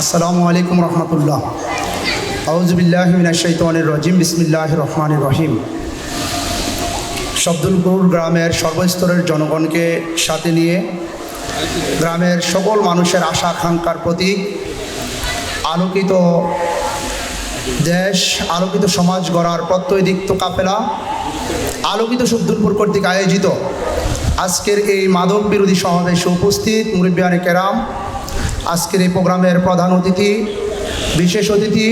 আসসালামু আলাইকুম রহমতুল্লাহ আউজবিল্লাহ মিনাশাইতানির রাজিম বিসমিল্লাহ রহমানির রহিম। শব্দুলপুর গ্রামের সর্বস্তরের জনগণকে সাথে নিয়ে গ্রামের সকল মানুষের আশা আকাঙ্ক্ষার প্রতীক, আলোকিত দেশ, আলোকিত সমাজ গড়ার প্রত্যয়দিক্ত কাপেলা আলোকিত শব্দুলপুর কর্তৃক আয়োজিত আজকের এই মাদক বিরোধী সমাবেশে উপস্থিত মুরব্বিয়ানে কেরাম আজকের এই প্রোগ্রামের প্রধান অতিথি, বিশেষ অতিথি,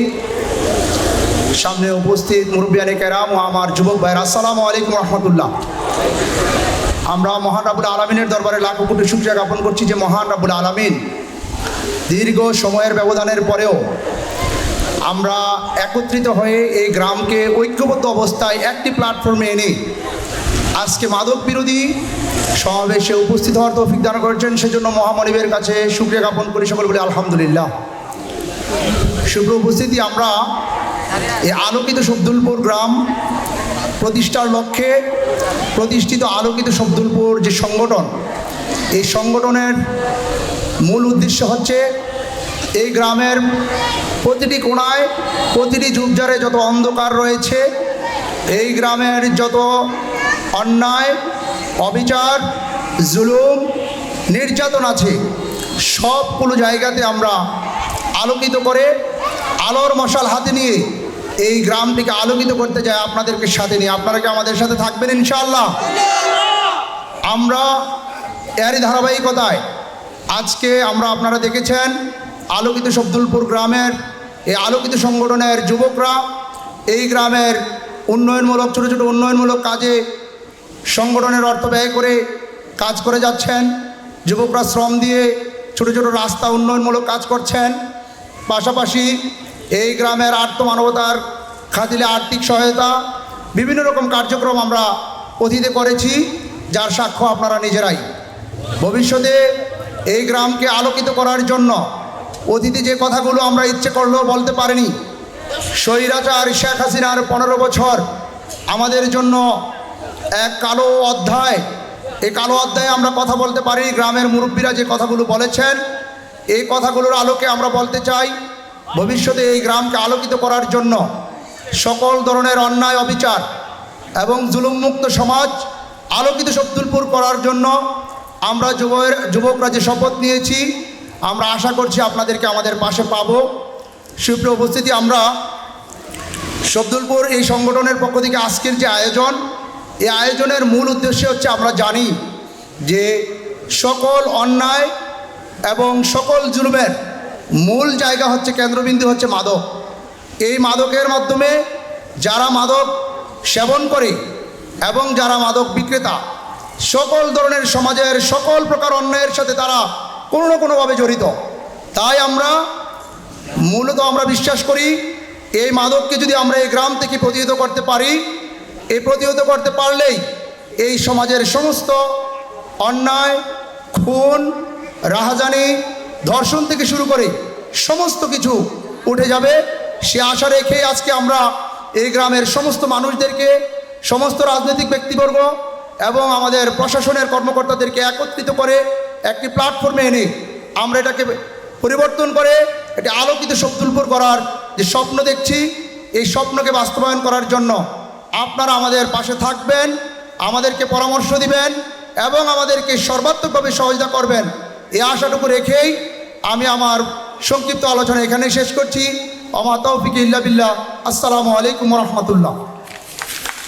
সামনে উপস্থিত মুরব্বিয়ানে কেরাম ও আমার যুবক ভাইয়ের, আসসালামু আলাইকুম রহমতুল্লাহ। আমরা মহান রাবুল আলমিনের দরবারে লাখো কোটি শুক্রিয়া জ্ঞাপন করছি যে মহান রাবুল আলমিন দীর্ঘ সময়ের ব্যবধানের পরেও আমরা একত্রিত হয়ে এই গ্রামকে ঐক্যবদ্ধ অবস্থায় একটি প্ল্যাটফর্মে এনে আজকে মাদক বিরোধী সমাবেশে উপস্থিত হওয়ার তৌফিক দান করেছেন, সেজন্য মহামনিবের কাছে শুক্রিয়া জ্ঞাপন করি সকল বলি আলহামদুলিল্লাহ। শুভ্র উপস্থিতি, আমরা এই আলোকিত শব্দুলপুর গ্রাম প্রতিষ্ঠার লক্ষ্যে প্রতিষ্ঠিত আলোকিত শব্দুলপুর যে সংগঠন, এই সংগঠনের মূল উদ্দেশ্য হচ্ছে এই গ্রামের প্রতিটি কোণায়, প্রতিটি ঝুপঝারে যত অন্ধকার রয়েছে, এই গ্রামের যত অন্যায়, অবিচার, জুলুম, নির্যাতন আছে। সবগুলো জায়গাতে আমরা আলোকিত করে আলোর মশাল হাতে নিয়ে এই গ্রামটিকে আলোকিত করতে চাই আপনাদেরকে সাথে নিয়ে। আপনারা কি আমাদের সাথে থাকবেন ইনশাআল্লাহ? আমরা এরই ধারাবাহিকতায় আজকে আমরা আপনারা দেখেছেন আলোকিত শব্দুলপুর গ্রামের এই আলোকিত সংগঠনের যুবকরা এই গ্রামের উন্নয়নমূলক, ছোটো ছোটো উন্নয়নমূলক কাজে সংগঠনের অর্থ ব্যয় করে কাজ করে যাচ্ছেন। যুবকরা শ্রম দিয়ে ছোটো ছোটো রাস্তা উন্নয়নমূলক কাজ করছেন। পাশাপাশি এই গ্রামের আর্থ মানবতার খাতিলে আর্থিক সহায়তা, বিভিন্ন রকম কার্যক্রম আমরা অতীতে করেছি, যার সাক্ষ্য আপনারা নিজেরাই। ভবিষ্যতে এই গ্রামকে আলোকিত করার জন্য অতীতে যে কথাগুলো আমরা ইচ্ছে করলেও বলতে পারিনি, স্বৈরাচার শেখ হাসিনার পনেরো বছর আমাদের জন্য এক কালো অধ্যায়। এই কালো অধ্যায়ে আমরা কথা বলতে পারি, গ্রামের মুরব্বীরা যে কথাগুলো বলেছেন, এই কথাগুলোর আলোকে আমরা বলতে চাই, ভবিষ্যতে এই গ্রামকে আলোকিত করার জন্য সকল ধরনের অন্যায় অবিচার এবং জুলুমমুক্ত সমাজ আলোকিত শব্দুলপুর করার জন্য আমরা যুবের, যুবকরা যে শপথ নিয়েছি, আমরা আশা করছি আপনাদেরকে আমাদের পাশে পাব। সুপ্রিয় উপস্থিতি, আমরা শব্দুলপুর এই সংগঠনের পক্ষ থেকে আজকের যে আয়োজন এই আয়োজনের মূল উদ্দেশ্য হচ্ছে আমরা জানি যে সকল অন্যায় এবং সকল জুলুমের মূল জায়গা হচ্ছে কেন্দ্রবিন্দু হচ্ছে মাদক। এই মাদকের মাধ্যমে যারা মাদক সেবন করে এবং যারা মাদক বিক্রেতা, সকল ধরনের সমাজের সকল প্রকার অন্যায়ের সাথে তারা কোনো না কোনোভাবে জড়িত। তাই আমরা মূলত আমরা বিশ্বাস করি, এই মাদককে যদি আমরা এই গ্রাম থেকে প্রতিহত করতে পারি এই প্রতিহত করতে পারলেই এই সমাজের সমস্ত অন্যায়, খুন, রাহাজানি, ধর্ষণ থেকে শুরু করে সমস্ত কিছু উঠে যাবে। সে আশা রেখে আজকে আমরা এই গ্রামের সমস্ত মানুষদেরকে, সমস্ত রাজনৈতিক ব্যক্তিবর্গ এবং আমাদের প্রশাসনের কর্মকর্তাদেরকে একত্রিত করে একটি প্ল্যাটফর্মে এনে আমরা এটাকে পরিবর্তন করে এটি আলোকিত শব্দুলপুর করার যে স্বপ্ন দেখছি, এই স্বপ্নকে বাস্তবায়ন করার জন্য আপনারা আমাদের পাশে থাকবেন, আমাদেরকে পরামর্শ দিবেন এবং আমাদেরকে সর্বাত্মকভাবে সহযোগিতা করবেন। এই আশাটুকু রেখেই আমি আমার সংক্ষিপ্ত আলোচনা এখানে শেষ করছি। আমার তৌফিক ইল্লা বিল্লাহ। আসসালামু আলাইকুম রহমতুল্লাহ।